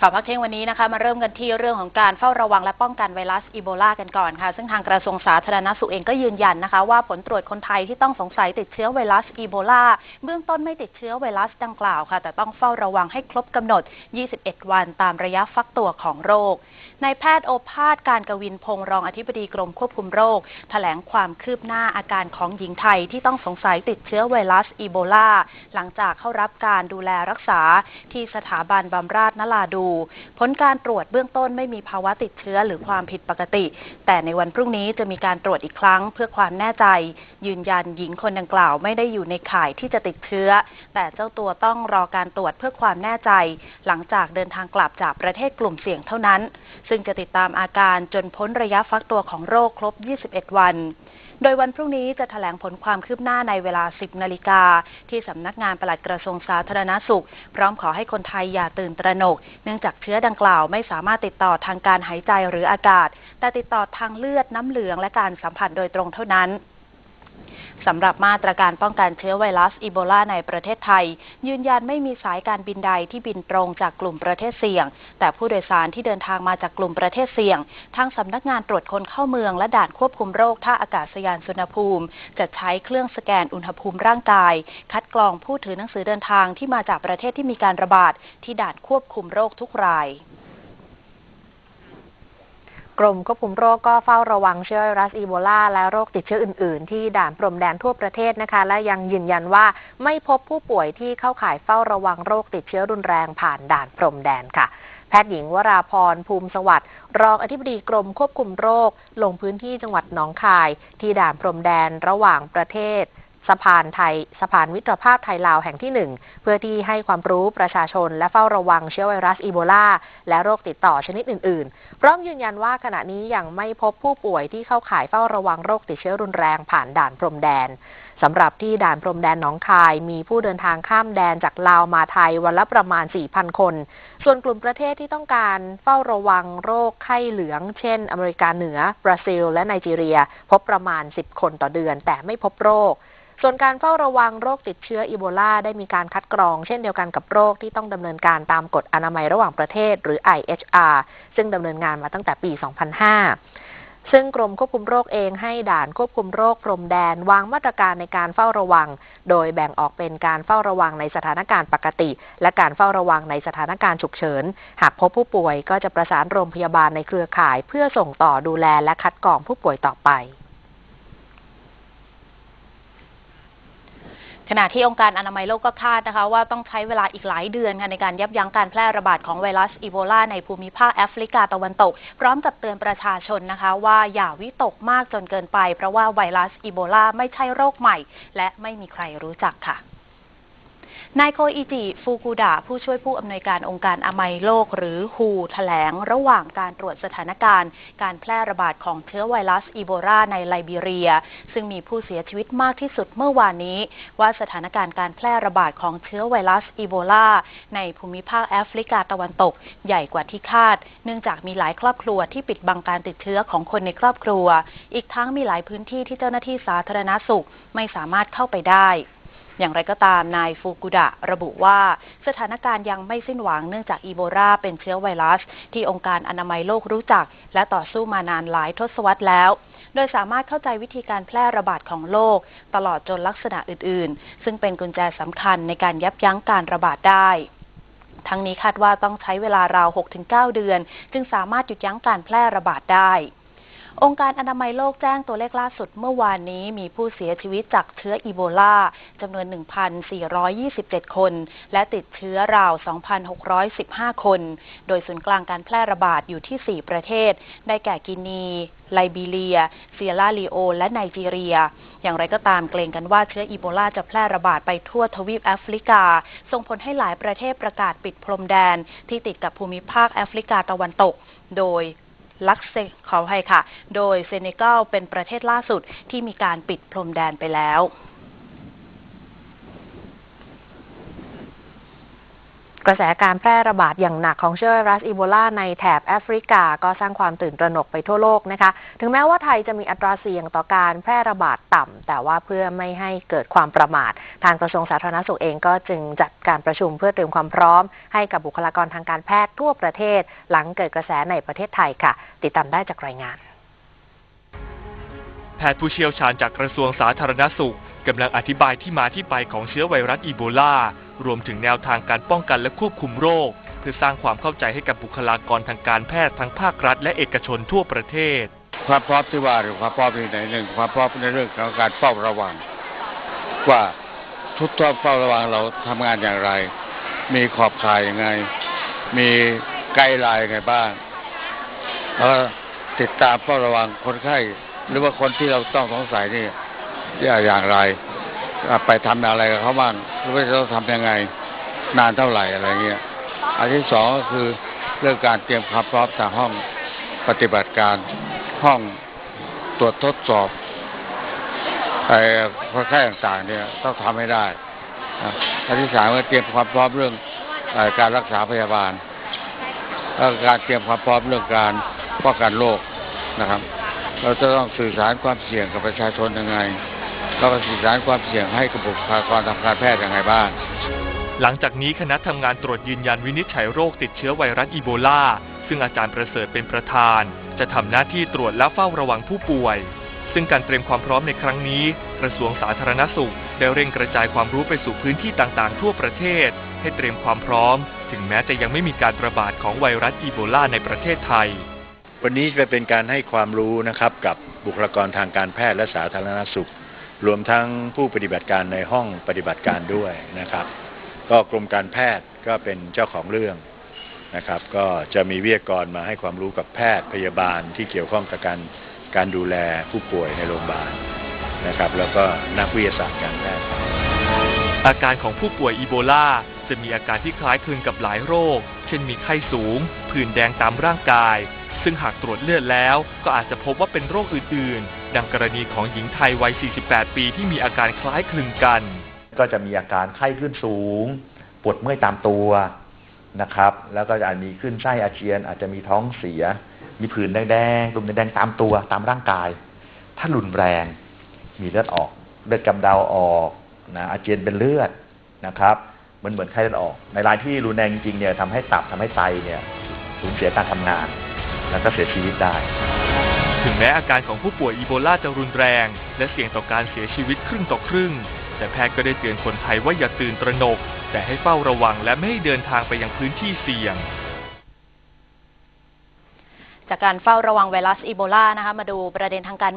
ข่าวพักเที่ยงวันนี้นะคะมาเริ่มกันที่เรื่องของการเฝ้าระวังและป้องกันไวรัสอีโบลากันก่อนค่ะ ซึ่งทางกระทรวงสาธารณสุขเองก็ยืนยันนะคะว่าผลตรวจคนไทยที่ต้องสงสัยติดเชื้อไวรัสอีโบลาเบื้องต้นไม่ติดเชื้อไวรัสดังกล่าวค่ะ แต่ต้องเฝ้าระวังให้ครบกำหนด 21 วันตามระยะฟักตัวของโรคนายแพทย์โอภาสการกวินพงศ์รองอธิบดีกรมควบคุมโรค แถลงความคืบหน้าอาการของหญิงไทยที่ต้องสงสัยติดเชื้อไวรัสอีโบลาหลังจากเข้ารับการดูแลรักษาที่สถาบันบำราศนราดูผลการตรวจเบื้องต้นไม่มีภาวะติดเชื้อหรือความผิดปกติ แต่ในวันพรุ่งนี้จะมีการตรวจอีกครั้งเพื่อความแน่ใจ ยืนยันหญิงคนดังกล่าวไม่ได้อยู่ในข่ายที่จะติดเชื้อ แต่เจ้าตัวต้องรอการตรวจเพื่อความแน่ใจ หลังจากเดินทางกลับจากประเทศกลุ่มเสี่ยงเท่านั้น ซึ่งจะติดตามอาการจนพ้นระยะฟักตัวของโรคครบ 21 วัน โดยวันพรุ่งนี้จะถแถลงผลความคืบหน้าในเวลา 10 นาฬิกา ที่สำนักงานปลัดกระทรวงสาธารณสุข พร้อมขอให้คนไทยอย่าตื่นตระหนก เนื่องจากเชื้อดังกล่าวไม่สามารถติดต่อทางการหายใจหรืออากาศ แต่ติดต่อทางเลือดน้ำเหลืองและการสัมผัสโดยตรงเท่านั้น สำหรับมาตรการป้องกันเชื้อไวรัสอีโบลาในประเทศไทย ยืนยันไม่มีสายการบินใดที่บินตรงจากกลุ่มประเทศเสี่ยง แต่ผู้โดยสารที่เดินทางมาจากกลุ่มประเทศเสี่ยง ทางสำนักงานตรวจคนเข้าเมืองและด่านควบคุมโรคท่าอากาศยานสุนภูมิ จะใช้เครื่องสแกนอุณหภูมิร่างกาย คัดกรองผู้ถือหนังสือเดินทางที่มาจากประเทศที่มีการระบาดที่ด่านควบคุมโรคทุกราย กรมควบคุมโรคก็เฝ้าระวังเชื้อไวรัสอีโบลาและโรคติดเชื้ออื่น ๆ ที่ด่านพรมแดนทั่วประเทศนะคะ และยังยืนยันว่าไม่พบผู้ป่วยที่เข้าข่ายเฝ้าระวังโรคติดเชื้อรุนแรงผ่านด่านพรมแดนค่ะ แพทย์หญิงวราพรภูมิสวัสดิ์รองอธิบดีกรมควบคุมโรค ลงพื้นที่จังหวัดหนองคาย ที่ด่านพรมแดนระหว่างประเทศ สะพานไทยสะพานมิตรภาพไทยลาวแห่งที่หนึ่งเพื่อที่ให้ความรู้ประชาชนและเฝ้าระวังเชื้อไวรัสอีโบลา และโรคติดต่อชนิดอื่น ๆ พร้อมยืนยันว่าขณะนี้ยังไม่พบผู้ป่วยที่เข้าข่ายเฝ้าระวังโรคติดเชื้อรุนแรงผ่านด่านพรมแดนสำหรับที่ด่านพรมแดนหนองคาย มีผู้เดินทางข้ามแดนจากลาวมาไทยวันละประมาณ 4,000 คน ส่วนกลุ่มประเทศที่ต้องการเฝ้าระวังโรคไข้เหลือง เช่น อเมริกาเหนือ บราซิล และไนจีเรีย พบประมาณ 10 คนต่อเดือน แต่ไม่พบโรค ส่วนการเฝ้าระวังโรคติดเชื้ออีโบลาได้มีการคัดกรอง เช่นเดียวกันกับโรคที่ต้องดำเนินการตามกฎอนามัยระหว่างประเทศ หรือ IHR ซึ่งดำเนินงานมาตั้งแต่ปี 2005 ซึ่งกรมควบคุมโรคเองให้ด่านควบคุมโรคพรมแดนวางมาตรการในการเฝ้าระวัง โดยแบ่งออกเป็นการเฝ้าระวังในสถานการณ์ปกติ และการเฝ้าระวังในสถานการณ์ฉุกเฉิน หากพบผู้ป่วยก็จะประสานโรงพยาบาลในเครือข่าย เพื่อส่งต่อดูแลและคัดกรองผู้ป่วยต่อไป ขณะที่องค์การอนามัยโลกก็คาดนะคะว่าต้องใช้เวลาอีกหลายเดือนค่ะในการยับยั้งการแพร่ระบาดของไวรัสอีโบลาในภูมิภาคแอฟริกาตะวันตก พร้อมกับเตือนประชาชนนะคะว่าอย่าวิตกมากจนเกินไป เพราะว่าไวรัสอีโบลาไม่ใช่โรคใหม่ และไม่มีใครรู้จักค่ะ นายโคอิจิ ฟูกุดะ ผู้ช่วยผู้อำนวยการองค์การอนามัยโลกหรือฮูแถลงระหว่างการตรวจสถานการณ์ การแพร่ระบาดของเชื้อไวรัสอีโบลาในไลบีเรีย ซึ่งมีผู้เสียชีวิตมากที่สุดเมื่อวานนี้ ว่าสถานการณ์การแพร่ระบาดของเชื้อไวรัสอีโบลาในภูมิภาคแอฟริกาตะวันตก ใหญ่กว่าที่คาด เนื่องจากมีหลายครอบครัวที่ปิดบังการติดเชื้อของคนในครอบครัว อีกทั้งมีหลายพื้นที่ที่เจ้าหน้าที่สาธารณสุขไม่สามารถเข้าไปได้ อย่างไรก็ตามนายฟูกุดะระบุว่าสถานการณ์ยังไม่สิ้นหวังเนื่องจากอีโบลาเป็นเชื้อไวรัส ที่องค์การอนามัยโลกรู้จัก และต่อสู้มานานหลายทศวรรษแล้วโดยสามารถเข้าใจวิธีการแพร่ระบาดของโลกตลอดจนลักษณะอื่น ๆ ซึ่งเป็นกุญแจสำคัญในการยับยั้งการระบาดได้ ทั้งนี้คาดว่าต้องใช้เวลาราว 6-9 เดือน จึงสามารถหยุดยั้งการแพร่ระบาดได้ องค์การอนามัยโลกแจ้งตัวเลขล่าสุดเมื่อวานนี้มีผู้เสียชีวิตจากเชื้ออีโบลาจำนวน 1,427 คน และติดเชื้อราว 2,615 คน โดยศูนย์กลางการแพร่ระบาดอยู่ที่ 4 ประเทศ ได้แก่กินี ไลบีเรีย เซียราลีโอ และไนจีเรีย อย่างไรก็ตามเกรงกันว่าเชื้ออีโบลาจะแพร่ระบาดไปทั่วทวีปแอฟริกา ส่งผลให้หลายประเทศประกาศปิดพรมแดนที่ติดกับภูมิภาคแอฟริกาตะวันตก โดย ลักเซขอให้ค่ะ โดยเซเนกัลเป็นประเทศล่าสุดที่มีการปิดพรมแดนไปแล้ว กระแสการแพร่ระบาดอย่างหนักของเชื้อไวรัสอีโบลาในแถบแอฟริกาก็สร้างความตื่นตระหนกไปทั่วโลกนะคะ ถึงแม้ว่าไทยจะมีอัตราเสี่ยงต่อการแพร่ระบาดต่ำ แต่ว่าเพื่อไม่ให้เกิดความประมาท ทางกระทรวงสาธารณสุขเองก็จึงจัดการประชุมเพื่อเตรียมความพร้อม ให้กับบุคลากรทางการแพทย์ทั่วประเทศ หลังเกิดกระแสในประเทศไทยค่ะ ติดตามได้จากรายงาน แพทย์ผู้เชี่ยวชาญจากกระทรวงสาธารณสุข กำลังอธิบายที่มาที่ไปของเชื้อไวรัสอีโบลารวมถึงแนวทางการป้องกันและควบคุมโรค เพื่อสร้างความเข้าใจให้กับบุคลากรทางการแพทย์ทั้งภาครัฐและเอกชนทั่วประเทศ ความพร้อมที่ว่าหรือความพร้อมในไหนหนึ่งความพร้อมในเรื่องของการเฝ้าระวัง ว่าทุกท่อเฝ้าระวังเราทำงานอย่างไร มีขอบข่ายยังไง มีไกด์ไลน์ยังไงบ้างแล้วติดตามเฝ้าระวังคนไข้หรือว่าคนที่เราต้องสงสัยนี่ อย่างไร ไปทำอะไรกับเขาบ้างหรือว่าจะต้องทำยังไง นานเท่าไหร่อะไรเงี้ยอันที่สองก็คือเรื่องการเตรียมความพร้อมทางห้องปฏิบัติการห้องตรวจทดสอบไอ้คนไข้ต่างๆ เนี่ยต้องทำให้ได้อันที่สามก็เตรียมความพร้อมเรื่องอการรักษาพยาบาลแล้วการเตรียมความพร้อมเรื่องการป้องกันโรคนะครับ เราจะต้องสื่อสารความเสี่ยงกับประชาชนยังไง แล้วก็สื่อสารความเสี่ยงให้กับบุคลากรทางการแพทย์ยังไงบ้าง หลังจากนี้คณะทำงานตรวจยืนยันวินิจฉัยโรคติดเชื้อไวรัสอีโบลา ซึ่งอาจารย์ประเสริฐเป็นประธาน จะทำหน้าที่ตรวจและเฝ้าระวังผู้ป่วย ซึ่งการเตรียมความพร้อมในครั้งนี้ กระทรวงสาธารณสุข ได้เร่งกระจายความรู้ไปสู่พื้นที่ต่างๆ ทั่วประเทศ ให้เตรียมความพร้อม ถึงแม้จะยังไม่มีการระบาดของไวรัสอีโบลาในประเทศไทยวันนี้จะเป็นการให้ความรู้นะครับกับบุคลากรทางการแพทย์และสาธารณสุข รวมทั้งผู้ปฏิบัติการในห้องปฏิบัติการด้วยนะครับ ก็กรมการแพทย์ก็เป็นเจ้าของเรื่องนะครับ ก็จะมีวิทยากรมาให้ความรู้กับแพทย์พยาบาลที่เกี่ยวข้องกับการการดูแลผู้ป่วยในโรงพยาบาลนะครับ แล้วก็นักวิทยาศาสตร์การแพทย์อาการของผู้ป่วยอีโบลาจะมีอาการที่คล้ายคลึงกับหลายโรค เช่นมีไข้สูง ผื่นแดงตามร่างกาย ซึ่งหากตรวจเลือดแล้วก็อาจจะพบว่าเป็นโรคอื่นๆ ดังกรณีของหญิงไทยวัย 48 ปีที่มีอาการคล้ายคลึงกัน ก็จะมีอาการไข้ขึ้นสูง ปวดเมื่อยตามตัวนะครับ แล้วก็อาจมีขึ้นไส้อาเจียน อาจจะมีท้องเสีย มีผื่นแดงๆตุ่มแดงๆตามตัวตามร่างกาย ถ้ารุนแรงมีเลือดออก เลือดกำเดาออกนะอาเจียนเป็นเลือดนะครับเหมือนเหมือนไข้เลือดออก ในรายที่รุนแรงจริงๆเนี่ยทำให้ตับทำให้ไตเนี่ยสูญเสียการทำงาน แล้วก็เสียชีวิตได้ ถึงแม้อาการของผู้ป่วยอีโบลาจะรุนแรง และเสี่ยงต่อการเสียชีวิตครึ่งต่อครึ่ง แต่แพทย์ก็ได้เตือนคนไทยว่าอย่าตื่นตระหนก แต่ให้เฝ้าระวังและไม่ให้เดินทางไปยังพื้นที่เสี่ยงจากการเฝ้าระวังไวรัสอีโบลานะคะมาดูประเด็นทางการเมือง